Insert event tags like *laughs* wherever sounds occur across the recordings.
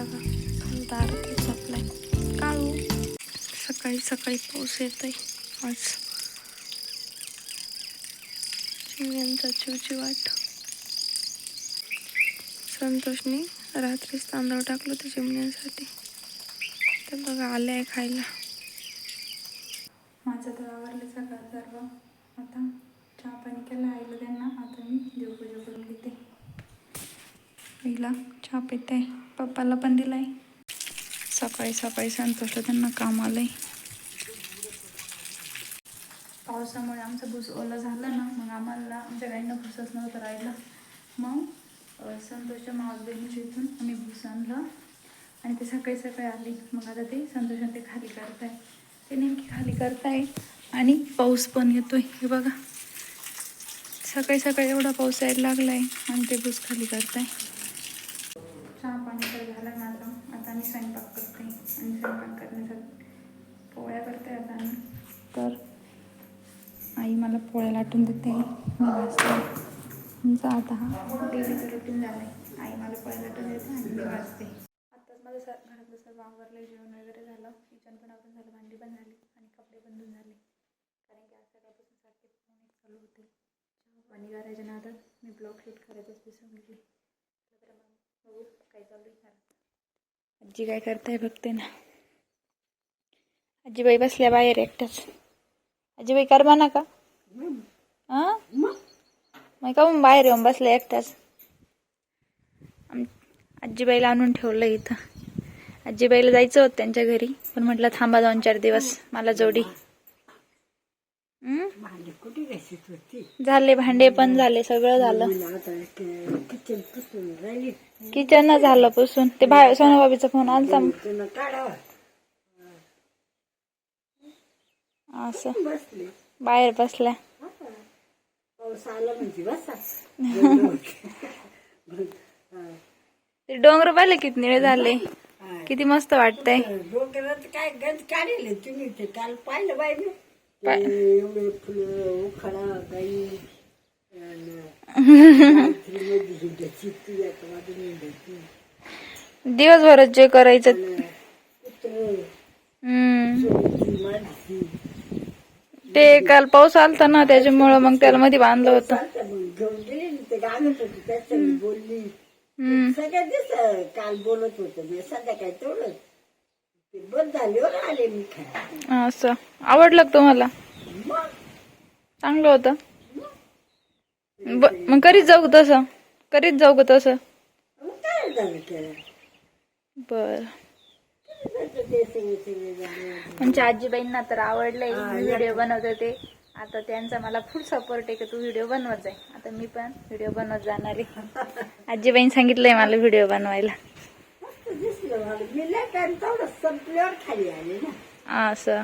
बघा. खालता आरती झोपलाय. काळू सकाळी सकाळी पाऊस येत आहे आज चिमण्यांचा चिवचिवाट संतोषने रात्रीच तांदूळ टाकलं होतं चिमण्यांसाठी. तर बघा आले आहे खायला. माझं तर आवरलं सगळं सर्व आता चहा पाणी केला आईला त्यांना आता मी देवपूजा करून घेते आईला चहा आहे पप्पाला पण दिलाय. सकाळी सकाळी संतोषला त्यांना काम आलं आहे पावसामुळे आमचं भूस ओलं झालं ना मग आम्हाला आमच्या गाईंना भुसच नव्हतं राहिलं. मग संतोषच्या मावस बहिणीच्या इथून आम्ही भूस आणलं. आणि ते सकाळी सकाळी आली. मग आता ते संतोषाने ते खाली करताय. ते नेमकी खाली करताय आणि पाऊस पण येतोय. हे बघा. सकाळी सकाळी एवढा पाऊस यायला लागलाय आणि ते भूस खाली करताय चहा पाणी तर झालं माझं आता मी स्वयंपाक करते आणि स्वयंपाक करण्यासाठी. पोळ्या करते आता तर आई मला पोळ्या लाटून देते. मी वाजते आमचा आता हा. डेलीचं रुटीन झालं आहे आई मला पोळ्या लाटून देते आणि मी वाजते आत्ताच माझं सर घरातलं सर्व आवरलं जेवण वगैरे झालं. किचन पण आवरून झालं. भांडी पण झाली. आणि कपडे पण धुवून झाले. कारण की आज सकाळपासून सारखे फोन एक चालू होते. पाणी करायच्या नादात मी ब्लॉग शूट करायचंच विसरून गेली बघू. काय चालू आहे. आजी काय करताय बघते ना. आजीबाई बसल्या बाहेर एकट्याच आजीबाई करमा ना का हा? मग का मग बाहेर येऊन बसल्या एकट्याच आजीबाईला आणून ठेवलं इथं. आजीबाईला जायचं होतं त्यांच्या घरी पण म्हटलं थांबा दोन चार दिवस मला जोडी. झाले भांडे पण झाले सगळं झालं. किचन झालं पुसून. ते बाहेर सोनाबाबीचा फोन आलता तुला काढावं असं. बाहेर बसला ते डोंगर पाहिले किती निळे झाले. किती मस्त वाटतंय. डोक्यात काय गंज काढले तुम्ही ते काल पाहिलं बाई मी एवढे फुलं गाई दिवसभरात जे करायचं. हम्म. ते काल पाऊस आलता ना त्याच्यामुळं मग त्याला मध्ये बांधलं होतं. चालतं मग घेऊन गेली ना ते गाणत होती त्याच्या बोलली हम्म. सगळ्या दिवस काल बोलत होत मी संध्याकाळी तेवढं ते बंद झाल्यावर आले मी खाय असं. आवडलं का तुम्हाला? मग चांगलं होतं. ब- मग करीत जाऊ का तसं? करीत जाऊ का तसं? मग काय झालं त्याला बर ते सगळे सगळे झाले आमच्या आजीबाईंना तर आवडलंय मी व्हिडिओ बनवते ते. आता त्यांचा मला फुल सपोर्ट आहे की तू व्हिडिओ बनवत जाय. आता मी पण व्हिडिओ बनवत जाणार आहे. आजीबाईंनी सांगितलंय मला व्हिडिओ बनवायला. असं.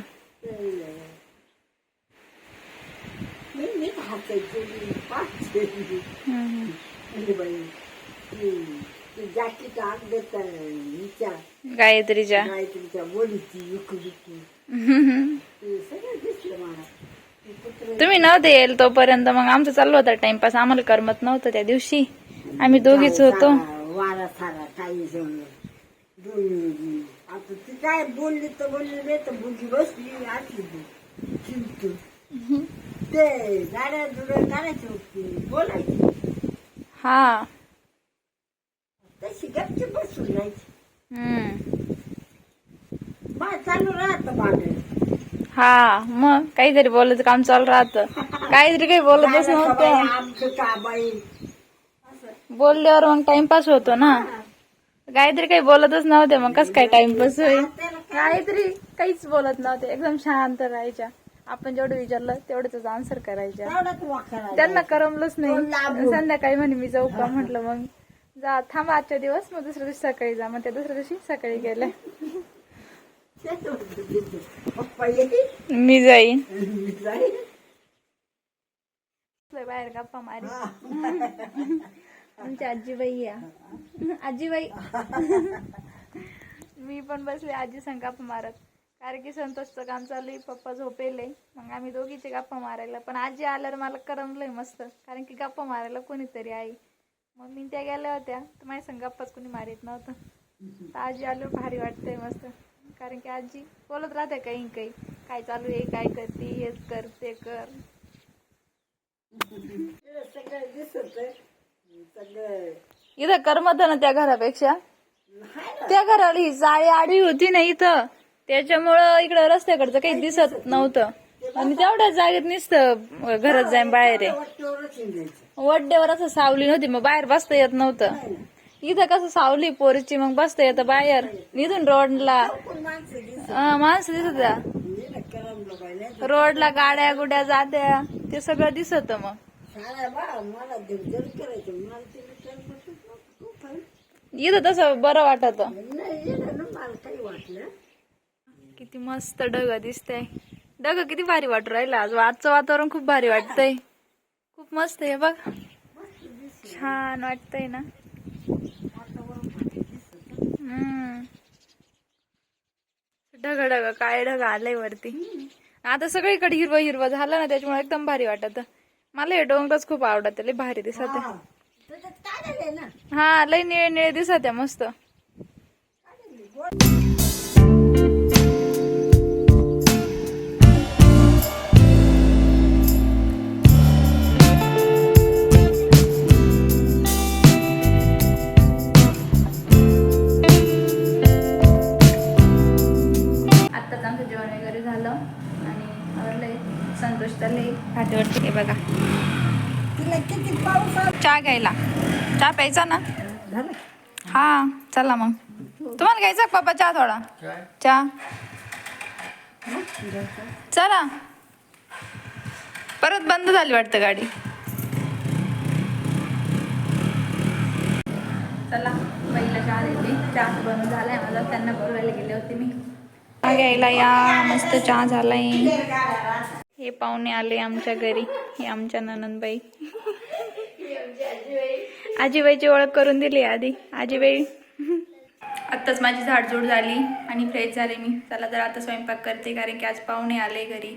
मी गायत्रीच्या गायत्रीच्या बोलीची युकुलीची ते *laughs* सगळं दिसलं मला. ते कुत्रं तुम्ही नव्हते येईल तोपर्यंत मग आमचं चालू होता टाइमपास. आम्हाला करमत नव्हतं त्या दिवशी. आम्ही दोघीच होतो. वारा सारा काही जण दोन्ही आता ती काय बोलली तर बोलली नाही तर बुगी बसली आटली ती चिमटून *laughs* ते गाड्या दुड्या काढायची होती बोलायची. हा. तशी गपची बसून हम्म. बा चालू राहत बागड हा मग काहीतरी बोलायचं काम चालू राहतं. काहीतरी काही बोलतच नव्हतं आमचं का बाई? बोलल्यावर मग टाइमपास होतो ना. काहीतरी काही बोलतच नव्हते मग कस काय टाइमपास होईल? काहीतरी काहीच बोलत नव्हते एकदम शांत राहायच्या. आपण जेवढं विचारलं तेवढंच आन्सर करायच्या. त्यांना करमलंच नाही. संध्याकाळी म्हणे मी जाऊ का? म्हटलं मग. जा थांबा आजच्या दिवस मग दुसऱ्या दिवशी सकाळी जा. मग त्या दुसऱ्या दिवशी सकाळी येईल मी जाईन. बाहेर गप्पा मारी आमची आजीबाई या. आजीबाई. मी पण बसले आजी संग गप्पा मारत. कारण की संतोषचं काम चालू आहे पप्पा झोपेले. मग आम्ही दोघीचे गप्पा मारायला. पण आजी आल्यावर मला करमलंय मस्त. कारण की गप्पा मारायला कोणीतरी आहे. मग मी त्या गेल्या होत्या. तर माझ्या संग कुणी कोणी मारित नव्हतं. तर आजी आलो भारी वाटतंय मस्त. कारण की आजी बोलत राहते काही काही. काय चालू आहे काय करते हेच कर ते कर. सगळं दिसत सगळं इथं करमत ना त्या घरापेक्षा? त्या घराला ही जाळी आडवी होती ना इथं. त्याच्यामुळं इकडं रस्त्याकडचं काही दिसत नव्हतं. आणि तेवढ्या जागेत निसत घरात जाईन बाहेर आहे. वड्डेवर असं सावली नव्हती मग बाहेर बसता येत नव्हतं. इथं कसं सावली पोरीची मग बसता येतं बाहेर. इथून रोडला. माणसं दिसत रोडला गाड्या गुड्या जात्या. ते सगळं दिसत मग. बा इथं तसं बरं वाटत. किती मस्त डग दिसतय. डग किती भारी वाटू राहिलं. आज आजचं वातावरण खूप भारी वाटतंय. खूप मस्त आहे बघ. छान वाटतंय ना. हम्म. ढग ढग काय ढग आलंय वरती. आता सगळीकडे हिरवं हिरवं झालं ना त्याच्यामुळे एकदम भारी वाटत. मला हे डोंगरच खूप आवडत लय भारी दिसत. हा. हा लय निळे निळे दिसत आहे मस्त. जेवण वगैरे झालं आणि आवडलंय संतोष चालले फाटीवरती हे बघा. तिला किती पाऊस चहा घ्यायला. चहा प्यायचा ना? झालं हा चला मग. तुम्हाला घ्यायचा पप्पा चहा थोडा? चहा. चला. परत बंद झाली वाटतं गाडी. चला पहिला चहा देते. चहा बनवून झालाय. माझा त्यांना बोलवायला गेले होते मी. घ्यायला या मस्त चहा झालाय. हे पाहुणे आले आमच्या घरी हे आमच्या ननंदबाई. आजीबाईची ओळख करून दिली आधी. आजीबाई. आत्ताच माझी झाडझूड झाली आणि फ्रेश झाले मी. चला तर आता स्वयंपाक करते कारण की आज पाहुणे आले घरी.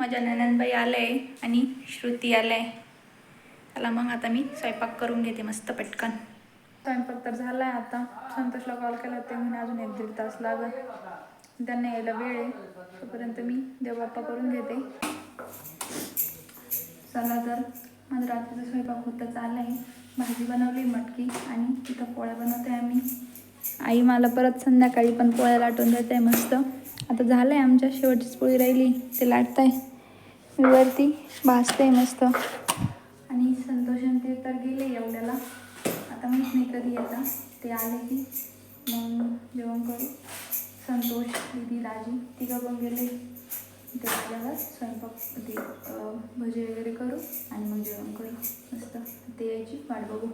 माझ्या ननंदबाई आले आणि श्रुती आले. चला मग आता मी स्वयंपाक करून घेते मस्त पटकन. स्वयंपाक तर झाला आहे आता. संतोषला कॉल केला ते म्हणे अजून एक दीड तास लागत त्यांना यायला वेळ आहे. तोपर्यंत मी देवबाप्पा करून घेते. चला तर माझं रात्रीचा स्वयंपाक होतं आहे भाजी बनवली मटकी आणि तिथं पोळ्या बनवते आम्ही. आई मला परत संध्याकाळी पण पोळ्या लाटून देते मस्त. आता झालं आहे आमच्या शेवटचीच पोळी राहिली ते लाटत आहे मी वरती भासते मस्त. आणि संतोष आणि ते तर गेले एवढ्याला. आता माहीत नाही कधी येतात. ते आले की मग जेवण करू. संतोष दीदी दाजी तिघं पण गेले. ते आल्यावर स्वयंपाक ते भजे भजी वगैरे करू आणि मग जेवण करू. मस्त ते यायची वाट बघू.